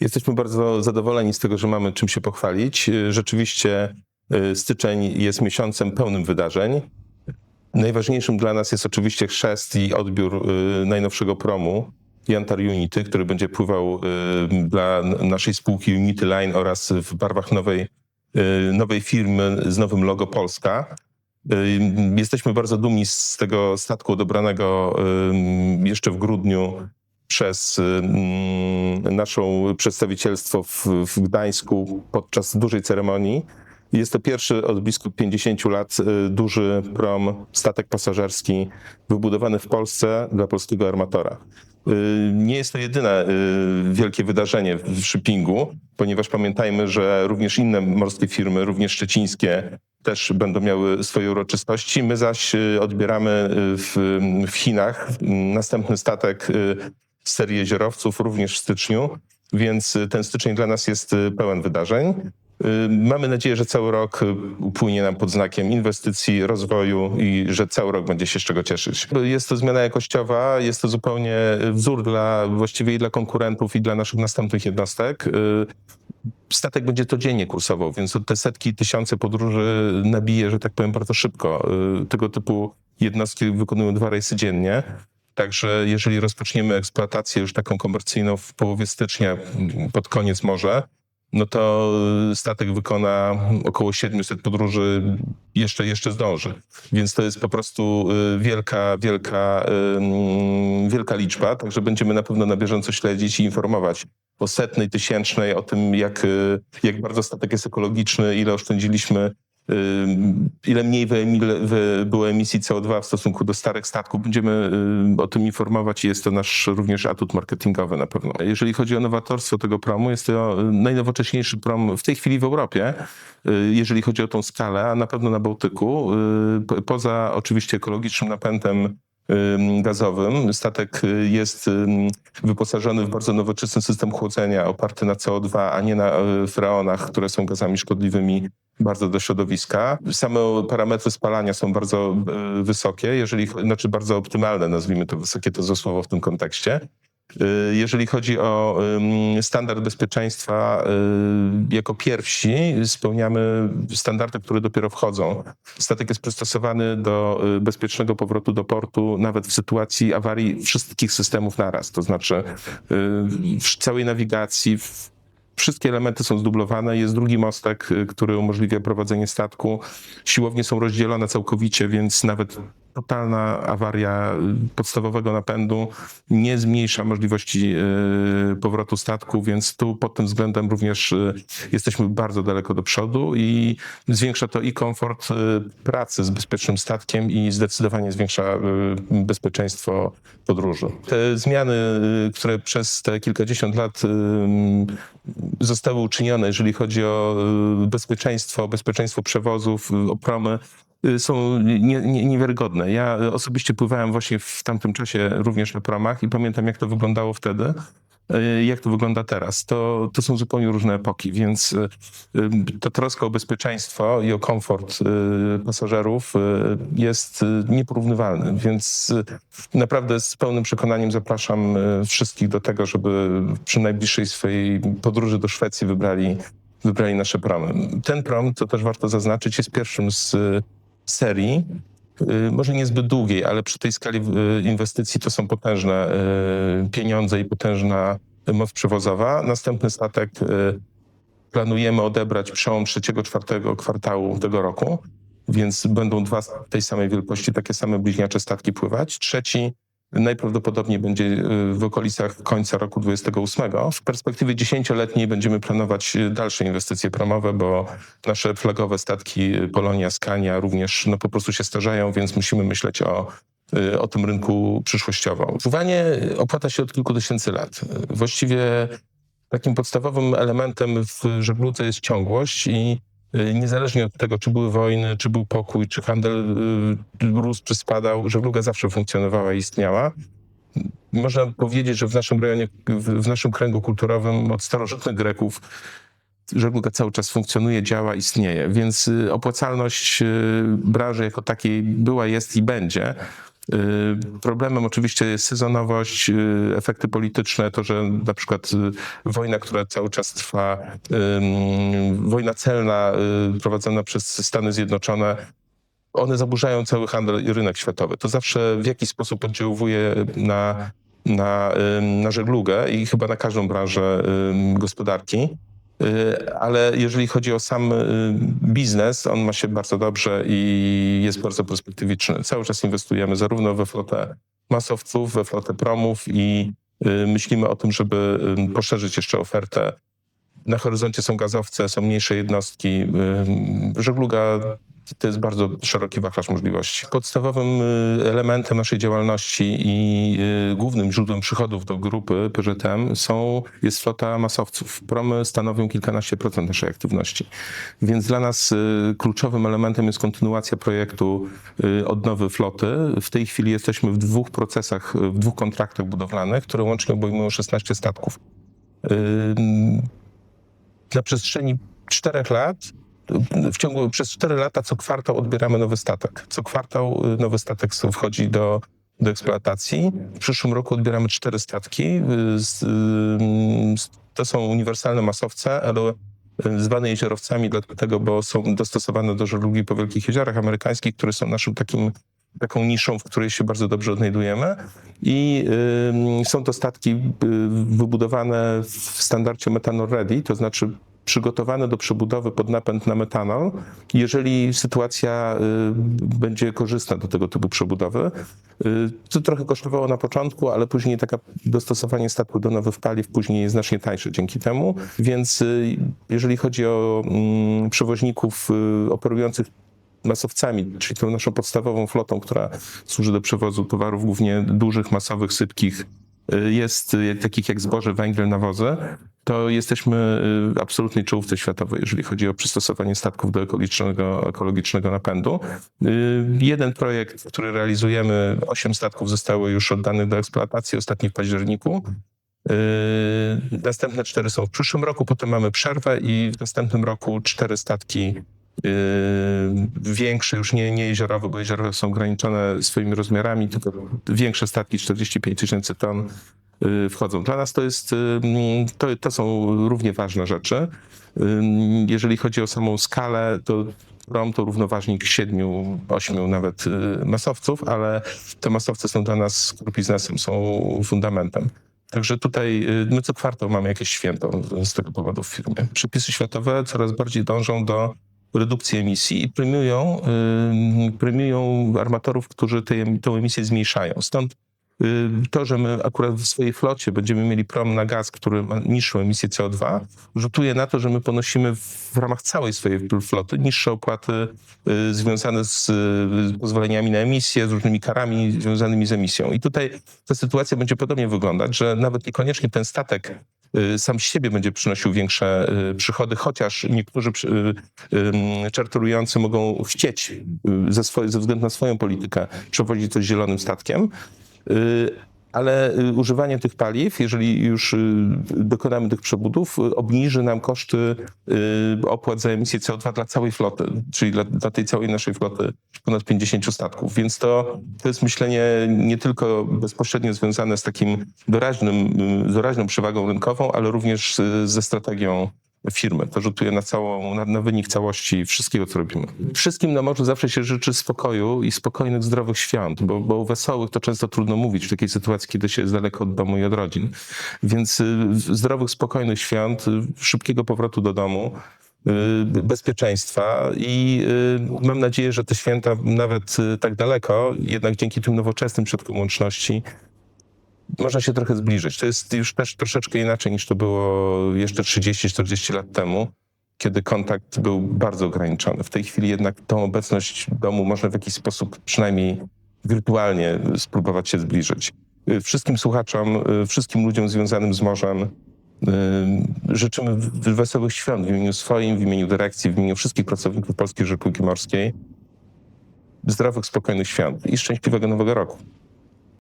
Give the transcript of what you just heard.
Jesteśmy bardzo zadowoleni z tego, że mamy czym się pochwalić. Y, Rzeczywiście y, styczeń jest miesiącem pełnym wydarzeń. Najważniejszym dla nas jest oczywiście chrzest i odbiór y, najnowszego promu Jantar Unity, który będzie pływał dla naszej spółki Unity Line oraz w barwach nowej, nowej firmy z nowym logo Polska. Jesteśmy bardzo dumni z tego statku odebranego jeszcze w grudniu przez y, naszą przedstawicielstwo w, w Gdańsku podczas dużej ceremonii. Jest to pierwszy od blisko 50 lat y, duży prom, statek pasażerski wybudowany w Polsce dla polskiego armatora. Y, Nie jest to jedyne y, wielkie wydarzenie w shippingu, ponieważ pamiętajmy, że również inne morskie firmy, również szczecińskie, też będą miały swoje uroczystości. My zaś odbieramy w, w Chinach następny statek z serii jeziorowców również w styczniu, więc y, ten styczeń dla nas jest y, pełen wydarzeń. Y, Mamy nadzieję, że cały rok upłynie nam pod znakiem inwestycji, rozwoju i że cały rok będzie się z czego cieszyć. Jest to zmiana jakościowa, jest to zupełnie wzór dla właściwie i dla konkurentów i dla naszych następnych jednostek. Statek będzie codziennie kursował, więc te setki, tysiące podróży nabije, że tak powiem, bardzo szybko. Tego typu jednostki wykonują dwa rejsy dziennie. Także jeżeli rozpoczniemy eksploatację już taką komercyjną w połowie stycznia, pod koniec może, no to y, statek wykona około 700 podróży, jeszcze, jeszcze zdąży. Więc to jest po prostu y, wielka, wielka, wielka liczba, także będziemy na pewno na bieżąco śledzić i informować o setnej, tysięcznej, o tym jak, y, jak bardzo statek jest ekologiczny, ile oszczędziliśmy, ile mniej było emisji CO2 w stosunku do starych statków. Będziemy o tym informować i jest to nasz również atut marketingowy na pewno. Jeżeli chodzi o nowatorstwo tego promu, jest to y, najnowocześniejszy prom w tej chwili w Europie, y, jeżeli chodzi o tą skalę, a na pewno na Bałtyku. Y, po- Poza oczywiście ekologicznym napędem gazowym. Statek y, jest wyposażony w bardzo nowoczesny system chłodzenia oparty na CO2, a nie na y, freonach, które są gazami szkodliwymi bardzo do środowiska. Same parametry spalania są bardzo y, wysokie, jeżeli, znaczy bardzo optymalne, nazwijmy to wysokie, to złe słowo w tym kontekście. Y, Jeżeli chodzi o standard bezpieczeństwa, y, jako pierwsi spełniamy standardy, które dopiero wchodzą. Statek jest przystosowany do y, bezpiecznego powrotu do portu, nawet w sytuacji awarii wszystkich systemów naraz. To znaczy w całej nawigacji, w Wszystkie elementy są zdublowane. Jest drugi mostek, który umożliwia prowadzenie statku. Siłownie są rozdzielone całkowicie, więc nawet totalna awaria y, podstawowego napędu nie zmniejsza możliwości y, powrotu statku, więc tu pod tym względem również y, jesteśmy bardzo daleko do przodu i zwiększa to i komfort pracy z bezpiecznym statkiem i zdecydowanie zwiększa bezpieczeństwo podróży. Te zmiany, które przez te kilkadziesiąt lat y, zostały uczynione, jeżeli chodzi o bezpieczeństwo, bezpieczeństwo przewozów, o promy, są nie, nie, niewiarygodne. Ja y, osobiście pływałem właśnie w tamtym czasie również na promach i pamiętam, jak to wyglądało wtedy, y, jak to wygląda teraz. To, to są zupełnie różne epoki, więc y, y, ta troska o bezpieczeństwo i o komfort y, pasażerów y, jest y, nieporównywalny, więc y, naprawdę z pełnym przekonaniem zapraszam y, wszystkich do tego, żeby przy najbliższej swojej podróży do Szwecji wybrali, wybrali nasze promy. Ten prom, to też warto zaznaczyć, jest pierwszym z y, serii, y, może niezbyt długiej, ale przy tej skali y, inwestycji to są potężne y, pieniądze i potężna moc przewozowa. Następny statek planujemy odebrać przełom trzeciego, czwartego kwartału tego roku, więc będą dwa tej samej wielkości, takie same bliźniacze statki pływać. Trzeci najprawdopodobniej będzie y, w okolicach końca roku 2028. W perspektywie dziesięcioletniej będziemy planować y, dalsze inwestycje promowe, bo nasze flagowe statki y, Polonia, Skania również no, po prostu się starzeją, więc musimy myśleć o, o tym rynku przyszłościowo. Pływanie opłaca się od kilku tysięcy lat. Właściwie takim podstawowym elementem w żegludze jest ciągłość i niezależnie od tego, czy były wojny, czy był pokój, czy handel y, rósł, czy spadał, żegluga zawsze funkcjonowała i istniała. Można powiedzieć, że w naszym rejonie, w, naszym kręgu kulturowym od starożytnych Greków żegluga cały czas funkcjonuje, działa, istnieje, więc y, opłacalność y, branży jako takiej była, jest i będzie. Y, Problemem oczywiście jest sezonowość, y, efekty polityczne, to, że na przykład y, wojna, która cały czas trwa, wojna celna prowadzona przez Stany Zjednoczone, one zaburzają cały handel i rynek światowy. To zawsze w jakiś sposób oddziałuje na, na, na żeglugę i chyba na każdą branżę gospodarki. Y, Ale jeżeli chodzi o sam y, biznes, on ma się bardzo dobrze i jest bardzo perspektywiczny. Cały czas inwestujemy zarówno we flotę masowców, we flotę promów i y, myślimy o tym, żeby poszerzyć jeszcze ofertę. Na horyzoncie są gazowce, są mniejsze jednostki. Żegluga to jest bardzo szeroki wachlarz możliwości. Podstawowym y, elementem naszej działalności i y, głównym źródłem przychodów do grupy PŻM są, jest flota masowców. Promy stanowią kilkanaście procent naszej aktywności. Więc dla nas y, kluczowym elementem jest kontynuacja projektu odnowy floty. W tej chwili jesteśmy w dwóch procesach, w dwóch kontraktach budowlanych, które łącznie obejmują 16 statków. Na przestrzeni czterech lat w ciągu przez 4 lata co kwartał odbieramy nowy statek. Co kwartał y, nowy statek wchodzi do, do eksploatacji. W przyszłym roku odbieramy cztery statki. Y, To są uniwersalne masowce, ale y, zwane jeziorowcami dlatego, bo są dostosowane do żeglugi po wielkich jeziorach amerykańskich, które są naszym takim taką niszą, w której się bardzo dobrze odnajdujemy. I ym, są to statki y, wybudowane w standardzie metanol ready, to znaczy przygotowane do przebudowy pod napęd na metanol, jeżeli sytuacja y, będzie korzystna do tego typu przebudowy. Y, To trochę kosztowało na początku, ale później takie dostosowanie statku do nowych paliw później jest znacznie tańsze dzięki temu. Więc y, jeżeli chodzi o mm, przewoźników operujących masowcami, czyli tą naszą podstawową flotą, która służy do przewozu towarów głównie dużych, masowych, sypkich, jest y, takich jak zboże, węgiel, nawozy, to jesteśmy y, w absolutnej czołówce światowej, jeżeli chodzi o przystosowanie statków do ekologicznego, ekologicznego napędu. Y, Jeden projekt, który realizujemy, osiem statków zostało już oddanych do eksploatacji, ostatni w październiku. Następne cztery są w przyszłym roku, potem mamy przerwę i w następnym roku cztery statki większe, już nie, nie jeziorowe, bo jeziorowe są ograniczone swoimi rozmiarami, tylko większe statki, 45 tysięcy ton yy, wchodzą. Dla nas to jest, yy, to, to są równie ważne rzeczy. Yy, Jeżeli chodzi o samą skalę, to Prom to równoważnik siedmiu, ośmiu nawet yy, masowców, ale te masowce są dla nas biznesem, są fundamentem. Także tutaj my co kwartał mamy jakieś święto z tego powodu w firmie. Przepisy światowe coraz bardziej dążą do redukcji emisji i premiują, premiują armatorów, którzy tę tę emisję zmniejszają. Stąd y, to, że my akurat w swojej flocie będziemy mieli prom na gaz, który ma niższą emisję CO2, rzutuje na to, że my ponosimy w ramach całej swojej floty niższe opłaty y, związane z y, pozwoleniami na emisję, z różnymi karami związanymi z emisją. I tutaj ta sytuacja będzie podobnie wyglądać, że nawet niekoniecznie ten statek sam z siebie będzie przynosił większe y, przychody, chociaż niektórzy y, czarterujący mogą chcieć y, ze względu na swoją politykę przewozić coś zielonym statkiem. Ale y, używanie tych paliw, jeżeli już y, dokonamy tych przebudów, y, obniży nam koszty opłat za emisję CO2 dla całej floty, czyli dla, dla tej całej naszej floty ponad 50 statków. Więc to, to jest myślenie nie tylko bezpośrednio związane z takim doraźnym, doraźną przewagą rynkową, ale również ze strategią firmy. To rzutuje na całą, na, na wynik całości wszystkiego, co robimy. Wszystkim na morzu zawsze się życzy spokoju i spokojnych, zdrowych świąt, bo, bo wesołych to często trudno mówić w takiej sytuacji, kiedy się jest daleko od domu i od rodzin. Więc y, zdrowych, spokojnych świąt, y, szybkiego powrotu do domu, y, bezpieczeństwa i mam nadzieję, że te święta nawet tak daleko, jednak dzięki tym nowoczesnym środkom łączności można się trochę zbliżyć. To jest już też troszeczkę inaczej niż to było jeszcze 30-40 lat temu, kiedy kontakt był bardzo ograniczony. W tej chwili jednak tą obecność domu można w jakiś sposób przynajmniej wirtualnie spróbować się zbliżyć. Y, Wszystkim słuchaczom, y, wszystkim ludziom związanym z morzem y, życzymy wesołych świąt w imieniu swoim, w imieniu dyrekcji, w imieniu wszystkich pracowników Polskiej Żeglugi Morskiej. Zdrowych, spokojnych świąt i szczęśliwego nowego roku.